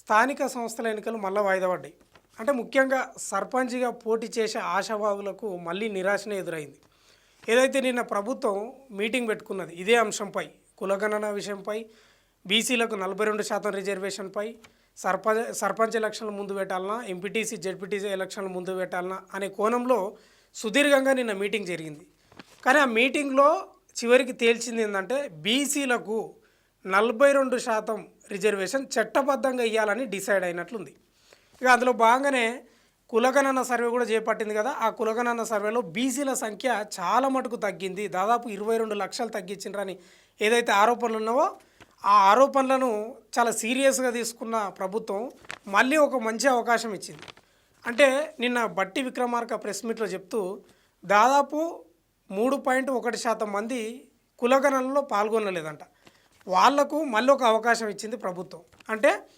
స్థానిక సంస్థల ఎన్నికలు మళ్ళీ వాయిదా పడ్డాయి. అంటే ముఖ్యంగా సర్పంచ్గా పోటీ చేసే ఆశావాదులకు మళ్ళీ నిరాశనే ఎదురైంది. ఏదైతే నిన్న ప్రభుత్వం మీటింగ్ పెట్టుకున్నది ఇదే అంశంపై కులగణన విషయంపై బీసీలకు నలభై రెండు శాతం రిజర్వేషన్పై సర్పంచ్ సర్పంచ్ ఎలక్షన్లు ముందు పెట్టాలన్నా ఎంపీటీసీ జెడ్పీటీసీ ఎలక్షన్లు ముందు పెట్టాలన్నా అనే కోణంలో సుదీర్ఘంగా నిన్న మీటింగ్ జరిగింది. కానీ ఆ మీటింగ్లో చివరికి తేల్చింది ఏంటంటే బీసీలకు నలభై రెండు శాతం రిజర్వేషన్ చట్టబద్ధంగా ఇవ్వాలని డిసైడ్ అయినట్లుంది. ఇక అందులో భాగంగానే కులగణన సర్వే కూడా చేపట్టింది కదా. ఆ కులగణన సర్వేలో బీసీల సంఖ్య చాలా మటుకు తగ్గింది. దాదాపు ఇరవై రెండు లక్షలు తగ్గించిండ్రని ఏదైతే ఆరోపణలు ఉన్నావో ఆ ఆరోపణలను చాలా సీరియస్గా తీసుకున్న ప్రభుత్వం మళ్ళీ ఒక మంచి అవకాశం ఇచ్చింది. అంటే నిన్న బట్టి విక్రమార్క ప్రెస్ మీట్లో చెప్తూ దాదాపు మూడు పాయింట్ ఒకటి శాతం మంది కులగణనలో పాల్గొనలేదంట. వాళ్ళకు మళ్ళీ ఒక అవకాశం ఇచ్చింది ప్రభుత్వం. అంటే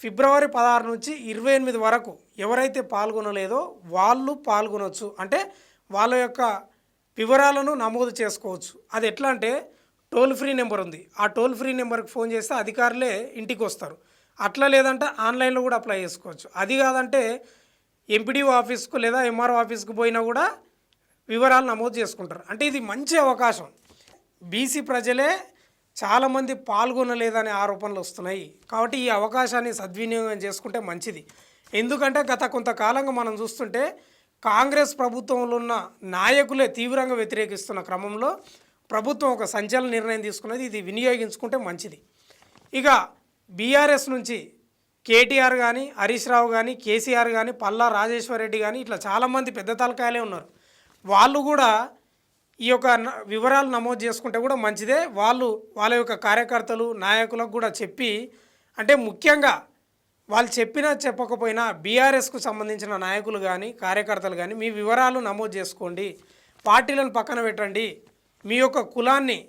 ఫిబ్రవరి పదహారు నుంచి ఇరవై ఎనిమిది వరకు ఎవరైతే పాల్గొనలేదో వాళ్ళు పాల్గొనవచ్చు అంటే వాళ్ళ యొక్క వివరాలను నమోదు చేసుకోవచ్చు. అది ఎట్లా అంటే టోల్ ఫ్రీ నెంబర్ ఉంది. ఆ టోల్ ఫ్రీ నెంబర్కి ఫోన్ చేస్తే అధికారులే ఇంటికి వస్తారు. అట్లా లేదంటే ఆన్లైన్లో కూడా అప్లై చేసుకోవచ్చు. అది కాదంటే ఎంపీడీఓ ఆఫీస్కు లేదా ఎంఆర్ఓ ఆఫీస్కు పోయినా కూడా వివరాలు నమోదు చేసుకుంటారు. అంటే ఇది మంచి అవకాశం. బీసీ ప్రజలే చాలామంది పాల్గొనలేదనే ఆరోపణలు వస్తున్నాయి. కాబట్టి ఈ అవకాశాన్ని సద్వినియోగం చేసుకుంటే మంచిది. ఎందుకంటే గత కొంతకాలంగా మనం చూస్తుంటే కాంగ్రెస్ ప్రభుత్వంలో ఉన్న నాయకులే తీవ్రంగా వ్యతిరేకిస్తున్న క్రమంలో ప్రభుత్వం ఒక సంచలన నిర్ణయం తీసుకున్నది. ఇది వినియోగించుకుంటే మంచిది. ఇక బీఆర్ఎస్ నుంచి కేటీఆర్ కానీ హరీష్ రావు కానీ కేసీఆర్ కానీ పల్లా రాజేశ్వర్ రెడ్డి కానీ ఇట్లా చాలామంది పెద్ద తలకాయలే ఉన్నారు. వాళ్ళు కూడా ఈ యొక్క న- వివరాలు నమోదు చేసుకుంటే కూడా మంచిదే. వాళ్ళు వాళ్ళ యొక్క కార్యకర్తలు నాయకులకు కూడా చెప్పి అంటే ముఖ్యంగా వాళ్ళు చెప్పినా చెప్పకపోయినా బీఆర్ఎస్కు సంబంధించిన నాయకులు కానీ కార్యకర్తలు కానీ మీ వివరాలు నమోదు చేసుకోండి. పార్టీలను పక్కన పెట్టండి. మీ యొక్క కులాన్ని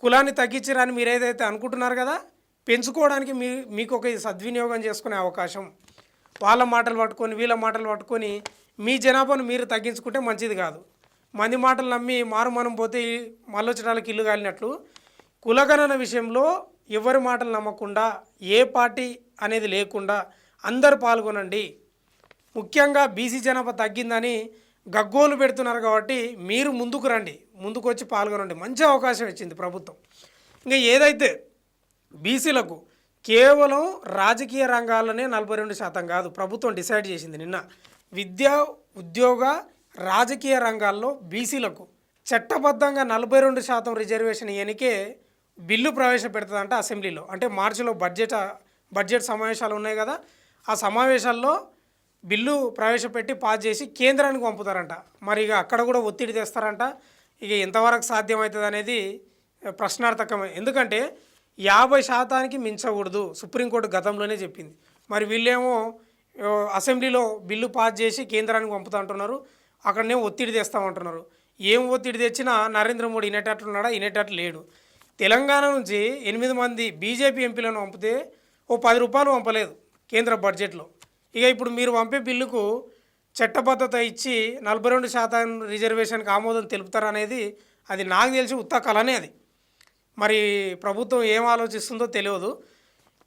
కులాన్ని తగ్గించరని మీరు ఏదైతే అనుకుంటున్నారు కదా పెంచుకోవడానికి మీ మీకు ఒక సద్వినియోగం చేసుకునే అవకాశం. వాళ్ళ మాటలు పట్టుకొని వీళ్ళ మాటలు పట్టుకొని మీ జనాభాను మీరు తగ్గించుకుంటే మంచిది కాదు. మంది మాటలు నమ్మి మారు మనం పోతే మళ్ళొచ్చడానికి ఇల్లు కాలినట్లు. కులగణన విషయంలో ఎవరి మాటలు నమ్మకుండా ఏ పార్టీ అనేది లేకుండా అందరు పాల్గొనండి. ముఖ్యంగా బీసీ జనాభా తగ్గిందని గగ్గోలు పెడుతున్నారు కాబట్టి మీరు ముందుకు రండి ముందుకు వచ్చి పాల్గొనండి. మంచి అవకాశం ఇచ్చింది ప్రభుత్వం. ఇంకా ఏదైతే బీసీలకు కేవలం రాజకీయ రంగాల్లోనే నలభై రెండు శాతం కాదు ప్రభుత్వం డిసైడ్ చేసింది నిన్న. విద్య ఉద్యోగ రాజకీయ రంగాల్లో బీసీలకు చట్టబద్ధంగా నలభై రెండు శాతం రిజర్వేషన్ ఎనికే బిల్లు ప్రవేశపెడుతుందంట అసెంబ్లీలో. అంటే మార్చిలో బడ్జెట్ బడ్జెట్ సమావేశాలు ఉన్నాయి కదా ఆ సమావేశాల్లో బిల్లు ప్రవేశపెట్టి పాస్ చేసి కేంద్రానికి పంపుతారంట. మరి ఇక అక్కడ కూడా ఒత్తిడి తెస్తారంట. ఇక ఎంతవరకు సాధ్యమవుతుంది అనేది ప్రశ్నార్థకమే. ఎందుకంటే యాభై శాతానికి మించకూడదు సుప్రీంకోర్టు గతంలోనే చెప్పింది. మరి వీళ్ళేమో అసెంబ్లీలో బిల్లు పాస్ చేసి కేంద్రానికి పంపుతా అంటున్నారు. అక్కడనే ఒత్తిడి తెస్తామంటున్నారు ఏం ఒత్తిడి తెచ్చినా నరేంద్ర మోడీ వినేటట్లున్నాడా వినేటట్లు లేడు. తెలంగాణ నుంచి ఎనిమిది మంది బీజేపీ ఎంపీలను పంపితే ఓ పది రూపాయలు పంపలేదు కేంద్ర బడ్జెట్లో. ఇక ఇప్పుడు మీరు పంపే బిల్లుకు చట్టబద్ధత ఇచ్చి నలభై రెండు శాతం రిజర్వేషన్కి ఆమోదం తెలుపుతారనేది అది నాకు తెలిసి ఉత్త కలనే అది. మరి ప్రభుత్వం ఏం ఆలోచిస్తుందో తెలియదు.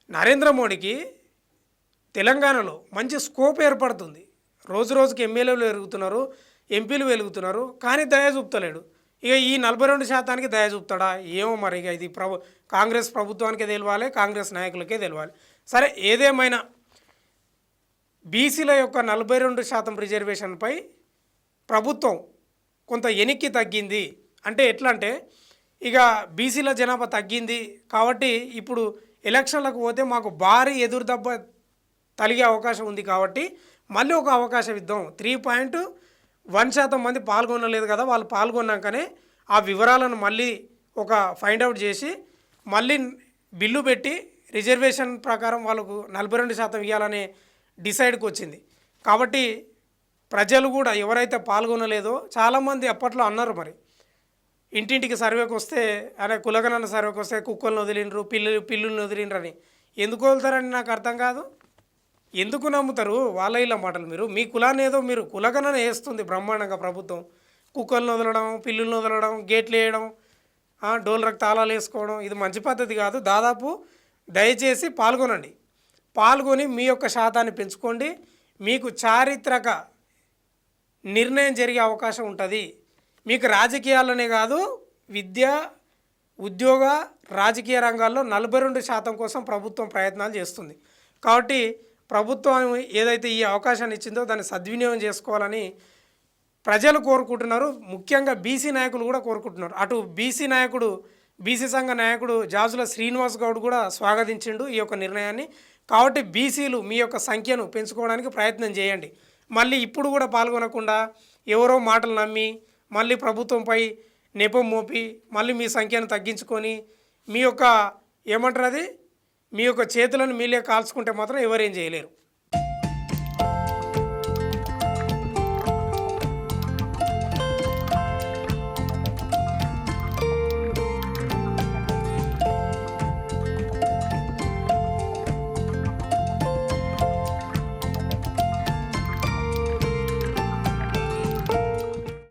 నరేంద్ర మోడీకి తెలంగాణలో మంచి స్కోప్ ఏర్పడుతుంది. రోజు రోజుకి ఎమ్మెల్యేలు పెరుగుతున్నారు ఎంపీలు వెలుగుతున్నారు కానీ దయ చూపుతలేడు. ఇక ఈ నలభై రెండు శాతానికి దయ చూపుతాడా? ఏమో మరి ఇక ఇది ప్రభు కాంగ్రెస్ ప్రభుత్వానికే తెలియాలి కాంగ్రెస్ నాయకులకే తెలియాలి సరే ఏదేమైనా బీసీల యొక్క నలభై రెండు శాతం రిజర్వేషన్పై ప్రభుత్వం కొంత ఎనిక్కి తగ్గింది. అంటే ఎట్లా అంటే ఇక బీసీల జనాభా తగ్గింది కాబట్టి ఇప్పుడు ఎలక్షన్లకు పోతే మాకు భారీ ఎదురుదెబ్బ తలిగే అవకాశం ఉంది కాబట్టి మళ్ళీ ఒక అవకాశం ఇద్దాం. త్రీ పాయింట్ వన్ శాతం మంది పాల్గొనలేదు కదా వాళ్ళు పాల్గొన్నాకనే ఆ వివరాలను మళ్ళీ ఒక ఫైండ్ అవుట్ చేసి మళ్ళీ బిల్లు పెట్టి రిజర్వేషన్ ప్రకారం వాళ్ళకు నలభై రెండు శాతం ఇవ్వాలనే డిసైడ్కి వచ్చింది. కాబట్టి ప్రజలు కూడా ఎవరైతే పాల్గొనలేదో చాలామంది అప్పట్లో అన్నారు మరి. ఇంటింటికి సర్వేకి వస్తే అనే కులగనన్న సర్వేకి వస్తే కుక్కలను వదిలిండ్రు పిల్లలు పిల్లుల్ని వదిలిండ్రు అని ఎందుకు వదులుతారని నాకు అర్థం కాదు. ఎందుకు నమ్ముతారు? వాళ్ళ ఇలా మాటలు మీరు. మీ కులాన్ని ఏదో మీరు కులగణన వేస్తుంది బ్రహ్మాండంగా ప్రభుత్వం. కుక్కలను వదలడం పిల్లులను వదలడం గేట్లు వేయడం డోలరకు తాళాలు వేసుకోవడం ఇది మంచి పద్ధతి కాదు. దాదాపు దయచేసి పాల్గొనండి. పాల్గొని మీ యొక్క శాతాన్ని పెంచుకోండి. మీకు చారిత్రక నిర్ణయం జరిగే అవకాశం ఉంటుంది. మీకు రాజకీయాలనే కాదు విద్య ఉద్యోగ రాజకీయ రంగాల్లో నలభై రెండు శాతం కోసం ప్రభుత్వం ప్రయత్నాలు చేస్తుంది. కాబట్టి ప్రభుత్వం ఏదైతే ఈ అవకాశాన్ని ఇచ్చిందో దాన్ని సద్వినియోగం చేసుకోవాలని ప్రజలు కోరుకుంటున్నారు. ముఖ్యంగా బీసీ నాయకులు కూడా కోరుకుంటున్నారు. అటు బీసీ నాయకుడు బీసీ సంఘ నాయకుడు జాజుల శ్రీనివాస్ గౌడ్ కూడా స్వాగతించిండు ఈ యొక్క నిర్ణయాన్ని. కాబట్టి బీసీలు మీ యొక్క సంఖ్యను పెంచుకోవడానికి ప్రయత్నం చేయండి. మళ్ళీ ఇప్పుడు కూడా పాల్గొనకుండా ఎవరో మాటలు నమ్మి మళ్ళీ ప్రభుత్వంపై నెపం మోపి మళ్ళీ మీ సంఖ్యను తగ్గించుకొని మీ యొక్క ఏమంటారు అది? మీ యొక్క చేతులను మీలే కాల్చుకుంటే మాత్రం ఎవరేం చేయలేరు.